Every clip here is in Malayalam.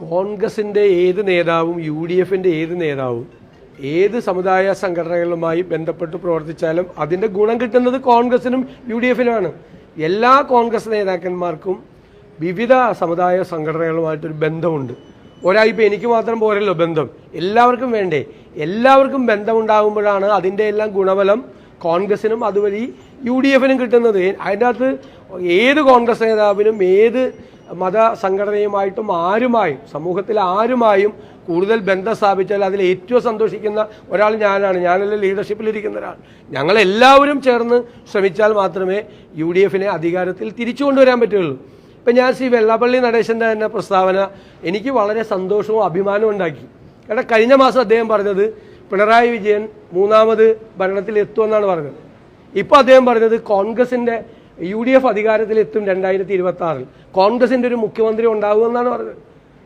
കോൺഗ്രസിന്റെ ഏത് നേതാവും യു ഡി എഫിന്റെ ഏത് നേതാവും ഏത് സമുദായ സംഘടനകളുമായി ബന്ധപ്പെട്ട് പ്രവർത്തിച്ചാലും അതിന്റെ ഗുണം കിട്ടുന്നത് കോൺഗ്രസിനും യു ഡി എഫിനുമാണ് എല്ലാ കോൺഗ്രസ് നേതാക്കന്മാർക്കും വിവിധ സമുദായ സംഘടനകളുമായിട്ടൊരു ബന്ധമുണ്ട്. ഒരാളിപ്പോൾ എനിക്ക് മാത്രം പോരല്ലോ ബന്ധം. എല്ലാവർക്കും വേണ്ടേ? എല്ലാവർക്കും ബന്ധമുണ്ടാകുമ്പോഴാണ് അതിന്റെ എല്ലാം ഗുണഫലം കോൺഗ്രസിനും അതുവഴി യു ഡി എഫിനും കിട്ടുന്നത്. അതിന്റെ അകത്ത് ഏത് കോൺഗ്രസ് നേതാവിനും ഏത് മത സംഘടനയുമായിട്ടും ആരുമായും സമൂഹത്തിൽ ആരുമായും കൂടുതൽ ബന്ധം സ്ഥാപിച്ചാൽ അതിൽ ഏറ്റവും സന്തോഷിക്കുന്ന ഒരാൾ ഞാനാണ്. ഞാനല്ല ലീഡർഷിപ്പിലിരിക്കുന്ന ഒരാൾ. ഞങ്ങളെല്ലാവരും ചേർന്ന് ശ്രമിച്ചാൽ മാത്രമേ യു ഡി എഫിനെ അധികാരത്തിൽ തിരിച്ചു കൊണ്ടുവരാൻ പറ്റുള്ളൂ ഇപ്പം ഞാൻ ശ്രീ വെള്ളാപ്പള്ളി നടേശന്റെ തന്നെ പ്രസ്താവന എനിക്ക് വളരെ സന്തോഷവും അഭിമാനവും ഉണ്ടാക്കി. കാരണം കഴിഞ്ഞ മാസം അദ്ദേഹം പറഞ്ഞത് പിണറായി വിജയൻ മൂന്നാമത് ഭരണത്തിൽ എത്തുമെന്നാണ് പറഞ്ഞത്. ഇപ്പോൾ അദ്ദേഹം പറഞ്ഞത് കോൺഗ്രസിന്റെ യു ഡി എഫ് അധികാരത്തിലെത്തും രണ്ടായിരത്തി ഇരുപത്തി ആറിൽ കോൺഗ്രസിന്റെ ഒരു മുഖ്യമന്ത്രി ഉണ്ടാകുമെന്നാണ് പറഞ്ഞത്.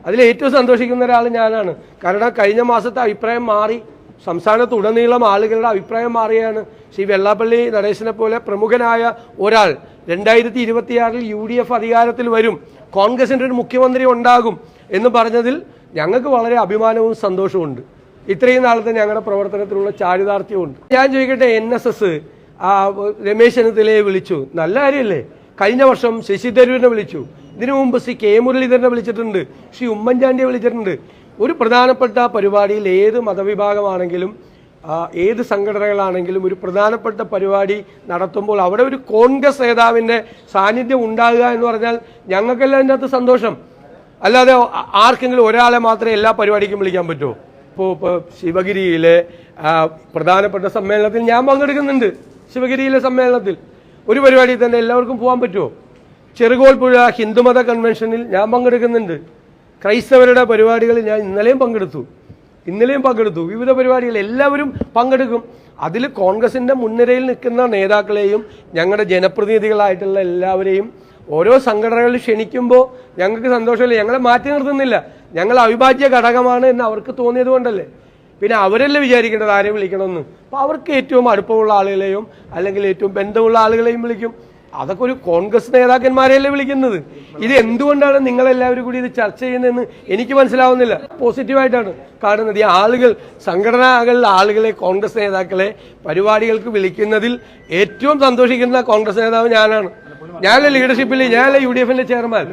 അതിൽ ഏറ്റവും സന്തോഷിക്കുന്ന ഒരാൾ ഞാനാണ്. കാരണം കഴിഞ്ഞ മാസത്തെ അഭിപ്രായം മാറി സംസ്ഥാനത്ത് ഉടനീളം ആളുകളുടെ അഭിപ്രായം മാറിയാണ് ശ്രീ വെള്ളാപ്പള്ളി നടേശനെ പോലെ പ്രമുഖനായ ഒരാൾ. രണ്ടായിരത്തി ഇരുപത്തിയാറിൽ യു ഡി എഫ് അധികാരത്തിൽ വരും കോൺഗ്രസിന്റെ ഒരു മുഖ്യമന്ത്രി ഉണ്ടാകും എന്ന് പറഞ്ഞതിൽ ഞങ്ങൾക്ക് വളരെ അഭിമാനവും സന്തോഷവും ഇത്രയും നാളത്തെ ഞങ്ങളുടെ പ്രവർത്തനത്തിലുള്ള ചാരിതാർത്ഥ്യമുണ്ട്. ഞാൻ ചോദിക്കട്ടെ എൻ എസ് എസ് രമേശ് ചെന്നിത്തലയെ വിളിച്ചു. നല്ല കാര്യമല്ലേ കഴിഞ്ഞ വർഷം ശശി തരൂരിനെ വിളിച്ചു. ഇതിനു മുമ്പ് ശ്രീ കെ മുരളീധരനെ വിളിച്ചിട്ടുണ്ട്. ശ്രീ ഉമ്മൻചാണ്ടിയെ വിളിച്ചിട്ടുണ്ട്. ഒരു പ്രധാനപ്പെട്ട പരിപാടിയിൽ ഏത് മതവിഭാഗമാണെങ്കിലും ആ, ഏത് സംഘടനകളാണെങ്കിലും ഒരു പ്രധാനപ്പെട്ട പരിപാടി നടത്തുമ്പോൾ അവിടെ ഒരു കോൺഗ്രസ് നേതാവിന്റെ സാന്നിധ്യം ഉണ്ടാകുക എന്ന് പറഞ്ഞാൽ ഞങ്ങൾക്കെല്ലാം അതിന്റെ അകത്ത് സന്തോഷം? അല്ലാതെ ആർക്കെങ്കിലും ഒരാളെ മാത്രമേ എല്ലാ പരിപാടിക്കും വിളിക്കാൻ പറ്റുമോ ഇപ്പോൾ ഇപ്പോൾ ശിവഗിരിയിലെ ആ, പ്രധാനപ്പെട്ട സമ്മേളനത്തിൽ ഞാൻ പങ്കെടുക്കുന്നുണ്ട്. ശിവഗിരിയിലെ സമ്മേളനത്തിൽ ഒരു പരിപാടി തന്നെ എല്ലാവർക്കും പോകാൻ പറ്റുമോ? ചെറുകോൽപ്പുഴ ഹിന്ദുമത കൺവെൻഷനിൽ ഞാൻ പങ്കെടുക്കുന്നുണ്ട്. ക്രൈസ്തവരുടെ പരിപാടികളിൽ ഞാൻ ഇന്നലെയും പങ്കെടുത്തു. ഇന്നലെയും പങ്കെടുത്തു. വിവിധ പരിപാടികൾ എല്ലാവരും പങ്കെടുക്കും. അതിൽ കോൺഗ്രസിന്റെ മുൻനിരയിൽ നിൽക്കുന്ന നേതാക്കളെയും ഞങ്ങളുടെ ജനപ്രതിനിധികളായിട്ടുള്ള എല്ലാവരെയും ഓരോ സംഘടനകളിൽ ക്ഷണിക്കുമ്പോൾ ഞങ്ങൾക്ക് സന്തോഷമില്ല. ഞങ്ങളെ മാറ്റി നിർത്തുന്നില്ല. ഞങ്ങൾ അവിഭാജ്യ ഘടകമാണ് എന്ന് അവർക്ക് തോന്നിയത് കൊണ്ടല്ലേ? പിന്നെ അവരല്ലേ വിചാരിക്കേണ്ടത് ആരെ വിളിക്കണമെന്ന്? അപ്പോൾ അവർക്ക് ഏറ്റവും അടുപ്പമുള്ള ആളുകളെയും അല്ലെങ്കിൽ ഏറ്റവും ബന്ധമുള്ള ആളുകളെയും വിളിക്കും. അതൊക്കെ ഒരു കോൺഗ്രസ് നേതാക്കന്മാരെയല്ലേ വിളിക്കുന്നത്? ഇത് എന്തുകൊണ്ടാണ് നിങ്ങളെല്ലാവരും കൂടി ഇത് ചർച്ച ചെയ്യുന്നതെന്ന് എനിക്ക് മനസ്സിലാവുന്നില്ല. പോസിറ്റീവായിട്ടാണ് കാണുന്നത്. ഈ ആളുകൾ സംഘടനകളിൽ ആളുകളെ കോൺഗ്രസ് നേതാക്കളെ പരിപാടികൾക്ക് വിളിക്കുന്നതിൽ ഏറ്റവും സന്തോഷിക്കുന്ന കോൺഗ്രസ് നേതാവ് ഞാനാണ്. ഞാനല്ലേ ലീഡർഷിപ്പിൽ ഞാനല്ലേ യു ഡി എഫിന്റെ ചെയർമാൻ